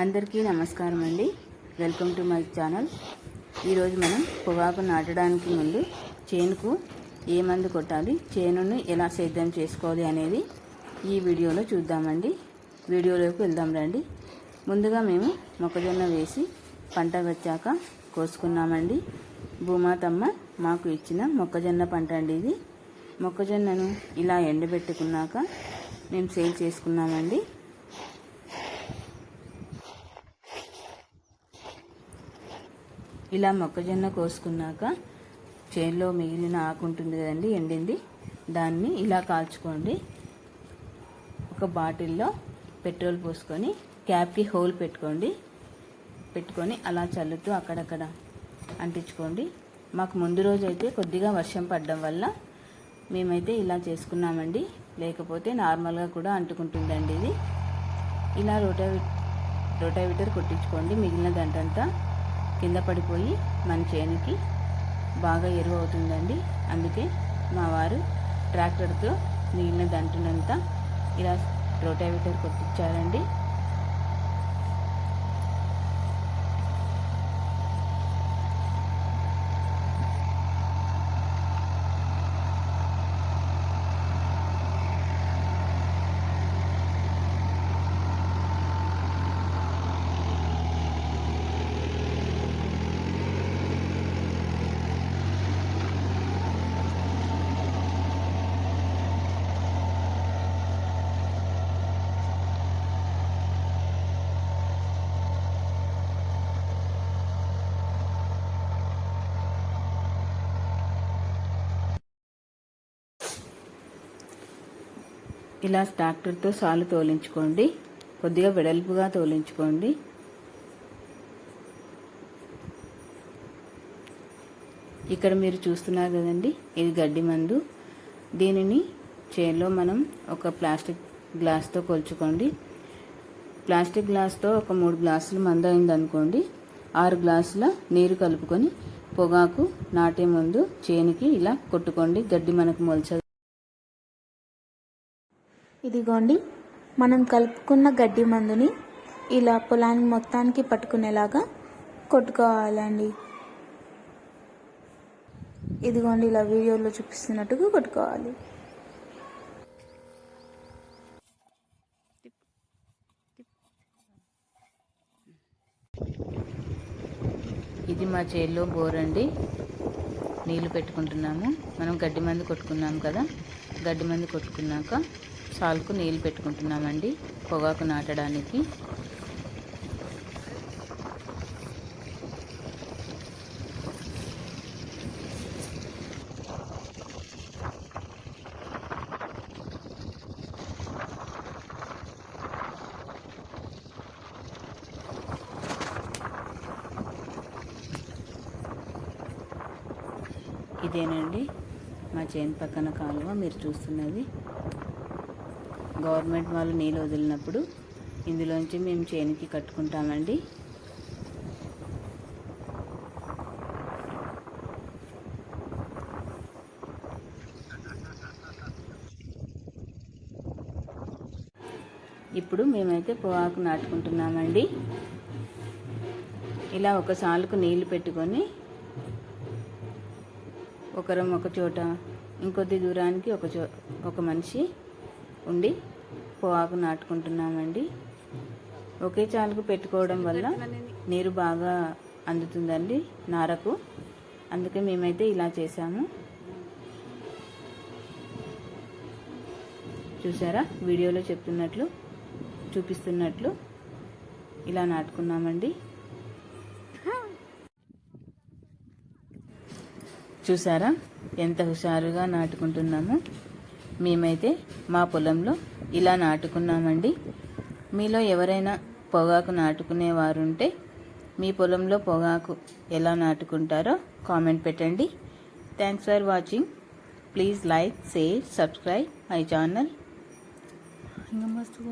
అందరికీ నమస్కారం అండి. Welcome to my channel. ఈరోజు మనం పొగాకు నాటడానికి ముందు చేనుకు ఏ మందు కొట్టాలి చేనును ఎలా సేద్యం చేసుకోవాలి అనేది ఈ వీడియోలో చూద్దామండి. వీడియోలోకి వెళ్దాం రండి. ముందుగా మేము మొక్కజొన్న వేసి పంట వచ్చాక కోసుకున్నామండి. భూమాతమ్మ మాకు ఇచ్చిన మొక్కజొన్న పంట అండి ఇది. మొక్కజొన్నను ఇలా ఎండబెట్టుకున్నాక మేము సేల్ చేసుకున్నామండి. ఇలా మొక్కజొన్న కోసుకున్నాక చేనులో మిగిలిన ఆకు ఉంటుంది కదండి ఎండింది. దాన్ని ఇలా కాల్చుకోండి. ఒక బాటిల్లో పెట్రోల్ పోసుకొని క్యాప్కి హోల్ పెట్టుకోండి. పెట్టుకొని అలా చల్లుతూ అక్కడక్కడ అంటించుకోండి. మాకు ముందు రోజు అయితే కొద్దిగా వర్షం పడడం వల్ల మేమైతే ఇలా చేసుకున్నామండి. లేకపోతే నార్మల్గా కూడా అంటుకుంటుందండి ఇది. ఇలా రోటావి రోటావిటర్ కొట్టించుకోండి మిగిలిన దంటంతా కింద పడిపోయి మన చేనుకి బాగా ఎరువు అవుతుందండి అందుకే మా వారు ట్రాక్టర్తో మిగిలిన దంటునంతా ఇలా రోటావేటర్ కొట్టించారండి. ఇలా ట్రాక్టర్తో సాలు తోలించుకోండి. కొద్దిగా వెడల్పుగా తోలించుకోండి. ఇక్కడ మీరు చూస్తున్నారు కదండి ఇది గడ్డి మందు. దీనిని చేలో మనం ఒక ప్లాస్టిక్ గ్లాస్తో కొలుచుకోండి. ప్లాస్టిక్ గ్లాస్తో ఒక మూడు గ్లాసులు మందు అయిందనుకోండి ఆరు గ్లాసుల నీరు కలుపుకొని పొగాకు నాటే ముందు చేనుకి ఇలా కొట్టుకోండి. గడ్డి మనకు మొలచదు. ఇదిగోండి మనం కలుపుకున్న గడ్డి మందుని ఇలా పొలాన్ని మొత్తానికి పట్టుకునేలాగా కొట్టుకోవాలండి. ఇదిగోండి ఇలా వీడియోలో చూపిస్తున్నట్టుగా కొట్టుకోవాలి. ఇది మా చేల్లో బోర్ అండి నీళ్ళు పెట్టుకుంటున్నాము. మనం గడ్డి మందు కొట్టుకున్నాము కదా. గడ్డి మందు కొట్టుకున్నాక సాల్కు నీళ్ళు పెట్టుకుంటున్నామండి పొగాకు నాటడానికి. ఇదేనండి మా చేను పక్కన కాలువ మీరు చూస్తున్నది. గవర్నమెంట్ వాళ్ళు నీళ్ళు వదిలినప్పుడు ఇందులోంచి మేము చేనికి కట్టుకుంటామండి. ఇప్పుడు మేమైతే పొగాకు నాటుకుంటున్నామండి. ఇలా ఒక సాలుకు నీళ్ళు పెట్టుకొని ఒకరం ఒక చోట ఇంకొద్ది దూరానికి ఒక చో ఒక మనిషి ఉండి పొగాకు నాటుకుంటున్నామండి. ఒకే చాలుకు పెట్టుకోవడం వల్ల నీరు బాగా అందుతుందండి నారకు. అందుకే మేమైతే ఇలా చేసాము చూసారా వీడియోలో చెప్తున్నట్లు చూపిస్తున్నట్లు ఇలా నాటుకున్నామండి. చూసారా ఎంత హుషారుగా నాటుకుంటున్నాము. మేమైతే మా పొలంలో ఇలా నాటుకున్నామండి. మీలో ఎవరైనా పొగాకు నాటుకునేవారు ఉంటే మీ పొలంలో పొగాకు ఎలా నాటుకుంటారో కామెంట్ పెట్టండి. Thanks for watching please like share subscribe my channel ఇంకా మస్తు